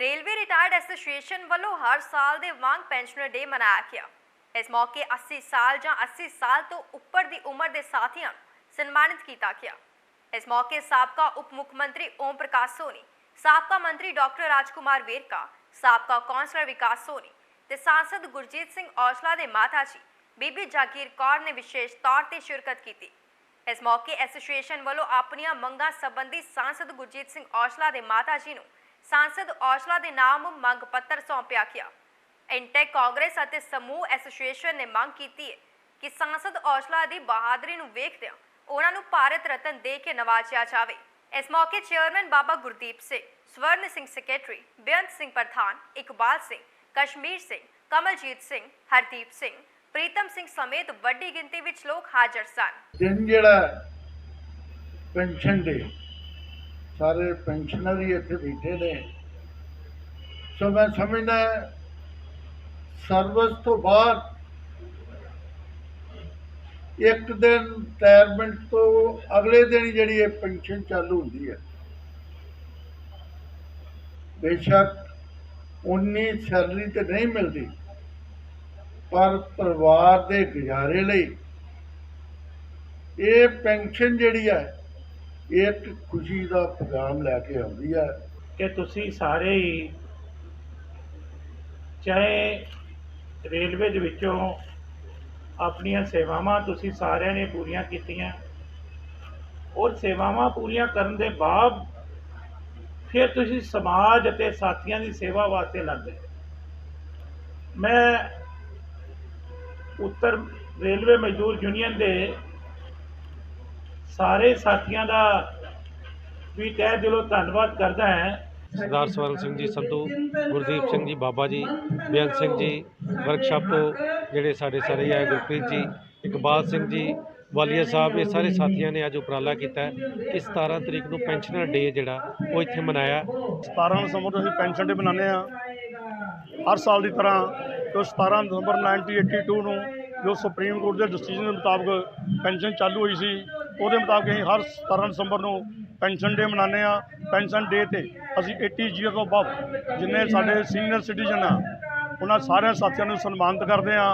Railway retired association ਵੱਲੋਂ ਹਰ ਸਾਲ ਦੇ ਵਾਂਗ ਪੈਨਸ਼ਨਰ ਡੇ ਮਨਾਇਆ ਗਿਆ। ਇਸ ਮੌਕੇ 80 ਸਾਲ ਜਾਂ 80 ਸਾਲ ਤੋਂ ਉੱਪਰ ਦੀ ਉਮਰ ਦੇ ਸਾਥੀਆਂ ਨੂੰ ਸਨਮਾਨਿਤ ਕੀਤਾ ਗਿਆ। ਇਸ ਮੌਕੇ ਸਾਬਕਾ ਉਪ ਮੁੱਖ ਮੰਤਰੀ ਓਮ ਪ੍ਰਕਾਸ਼ ਸੋਨੀ, ਸਾਬਕਾ ਮੰਤਰੀ ਡਾਕਟਰ ਰਾਜਕੁਮਾਰ ਵੇਰਕਾ, ਸਾਬਕਾ ਕੌਂਸਲਰ ਵਿਕਾਸ ਸੋਨੀ ਤੇ ਸਾਂਸਦ ਗੁਰਜੀਤ ਸਿੰਘ ਔਸਲਾ ਦੇ ਮਾਤਾ ਜੀ ਬੀਬੀ ਜਾਗੀਰ ਕੌਰ ਨੇ ਵਿਸ਼ੇਸ਼ ਤੌਰ ਤੇ ਸ਼ਿਰਕਤ ਕੀਤੀ। ਇਸ ਮੌਕੇ ਐਸੋਸੀਏਸ਼ਨ ਵੱਲੋਂ ਆਪਣੀਆਂ ਮੰਗਾਂ ਸੰਬੰਧੀ ਸਾਂਸਦ ਗੁਰਜੀਤ ਸਿੰਘ ਔਸਲਾ ਦੇ ਮਾਤਾ ਜੀ ਨੂੰ ਸਾਂਸਦ ਔਜਲਾ ਦੇ ਨਾਮ ਮੰਗ ਪੱਤਰ ਸੌਂਪਿਆ ਗਿਆ ਇੰਟੈਕ ਕਾਂਗਰਸ ਅਤੇ ਸਮੂਹ ਐਸੋਸੀਏਸ਼ਨ ਨੇ ਮੰਗ ਕੀਤੀ ਹੈ ਕਿ ਸਾਂਸਦ ਔਜਲਾ ਦੀ ਬਹਾਦਰੀ ਨੂੰ ਵੇਖਦਿਆਂ ਉਹਨਾਂ ਨੂੰ ਭਾਰਤ ਰਤਨ ਦੇ ਕੇ ਨਵਾਜਿਆ ਜਾਵੇ ਇਸ ਮੌਕੇ ਚੇਅਰਮੈਨ ਬਾਬਾ ਗੁਰਦੀਪ ਸਿੰਘ ਸਵਰਨ ਸਿੰਘ ਸੈਕਟਰੀ ਬੇਅੰਤ ਸਿੰਘ ਪ੍ਰਧਾਨ ਇਕਬਾਲ ਸਿੰਘ ਕਸ਼ਮੀਰ ਸਿੰਘ ਕਮਲਜੀਤ ਸਿੰਘ ਹਰਦੀਪ ਸਿੰਘ ਪ੍ਰੀਤਮ ਸਿੰਘ ਸਮੇਤ ਵੱਡੀ ਗਿਣਤੀ ਵਿੱਚ ਲੋਕ ਹਾਜ਼ਰ ਸਨ ਦਿਨ ਜਿਹੜਾ ਪੈਨਸ਼ਨ ਡੇ ਸਾਰੇ ਪੈਨਸ਼ਨਰ ਹੀ ਇੱਥੇ ਬੈਠੇ ਨੇ। ਸੋ ਮੈਂ ਸਮਝਦਾ ਸਰਵਿਸ ਤੋਂ ਬਾਅਦ ਇੱਕ ਦਿਨ ਰਿਟਾਇਰਮੈਂਟ ਤੋਂ ਅਗਲੇ ਦਿਨ ਹੀ ਜਿਹੜੀ ਇਹ ਪੈਨਸ਼ਨ ਚਾਲੂ ਹੁੰਦੀ ਹੈ। ਬੇਸ਼ੱਕ ਉਨੀ ਸੈਲਰੀ ਤੇ ਨਹੀਂ ਮਿਲਦੀ, ਪਰ ਪਰਿਵਾਰ ਦੇ ਗੁਜ਼ਾਰੇ ਲਈ ਇਹ ਪੈਨਸ਼ਨ ਜਿਹੜੀ ਹੈ ਇੱਕ ਖੁਸ਼ੀ ਦਾ ਪੈਗਾਮ ਲੈ ਕੇ ਆਉਂਦੀ ਹੈ ਕਿ ਤੁਸੀਂ ਸਾਰੇ ਹੀ ਚਾਹੇ ਰੇਲਵੇ ਦੇ ਵਿੱਚੋਂ ਆਪਣੀਆਂ ਸੇਵਾਵਾਂ ਤੁਸੀਂ ਸਾਰਿਆਂ ਨੇ ਪੂਰੀਆਂ ਕੀਤੀਆਂ, ਔਰ ਸੇਵਾਵਾਂ ਪੂਰੀਆਂ ਕਰਨ ਦੇ ਬਾਅਦ ਫਿਰ ਤੁਸੀਂ ਸਮਾਜ ਅਤੇ ਸਾਥੀਆਂ ਦੀ ਸੇਵਾ ਵਾਸਤੇ ਲੱਗ ਗਏ। ਮੈਂ ਉੱਤਰ ਰੇਲਵੇ ਮਜ਼ਦੂਰ ਯੂਨੀਅਨ ਦੇ ਸਾਰੇ ਸਾਥੀਆਂ ਦਾ ਵੀ ਤਹਿ ਦਿਲੋਂ ਧੰਨਵਾਦ ਕਰਦਾ ਹਾਂ। ਸਰਦਾਰ ਸਵਰਨ ਸਿੰਘ ਜੀ ਸੰਧੂ ਗੁਰਦੀਪ ਸਿੰਘ ਜੀ ਬਾਬਾ ਜੀ ਬੇਅੰਤ ਸਿੰਘ ਜੀ ਵਰਕਸ਼ਾਪ ਤੋਂ ਜਿਹੜੇ ਸਾਡੇ ਸਾਰੇ ਆਏ ਗੁਰਪ੍ਰੀਤ ਜੀ ਇਕਬਾਲ ਸਿੰਘ ਜੀ ਵਾਲੀਆ ਸਾਹਿਬ ਇਹ ਸਾਰੇ ਸਾਥੀਆਂ ਨੇ ਅੱਜ ਉਪਰਾਲਾ ਕੀਤਾ ਹੈ ਕਿ 17 ਤਰੀਕ ਨੂੰ ਪੈਨਸ਼ਨਰ ਡੇ ਜਿਹੜਾ ਉਹ ਇੱਥੇ ਮਨਾਇਆ। 17 ਦਸੰਬਰ ਨੂੰ ਅਸੀਂ ਪੈਨਸ਼ਨ ਡੇ ਮਨਾਉਂਦੇ ਆ ਹਰ ਸਾਲ ਦੀ ਤਰ੍ਹਾਂ ਜੋ 17 ਦਸੰਬਰ 1982 ਨੂੰ ਜੋ ਸੁਪਰੀਮ ਕੋਰਟ ਦੇ ਡਿਸੀਜਨ ਦੇ ਮੁਤਾਬਕ ਪੈਨਸ਼ਨ ਚਾਲੂ ਹੋਈ ਸੀ ਉਹਦੇ ਮੁਤਾਬਕ ਅਸੀਂ ਹਰ 17 ਦਸੰਬਰ ਨੂੰ ਪੈਨਸ਼ਨ ਡੇ ਮਨਾਉਂਦੇ ਆ ਪੈਨਸ਼ਨ ਡੇ ਤੇ ਅਸੀਂ 80 ਈਅਰ ਤੋਂ ਬਾਅਦ ਜਿੰਨੇ ਸਾਡੇ ਸੀਨੀਅਰ ਸਿਟੀਜ਼ਨ ਆ, ਉਹਨਾਂ ਸਾਰਿਆਂ ਸਾਥੀਆਂ ਨੂੰ ਸਨਮਾਨਿਤ ਕਰਦੇ ਆ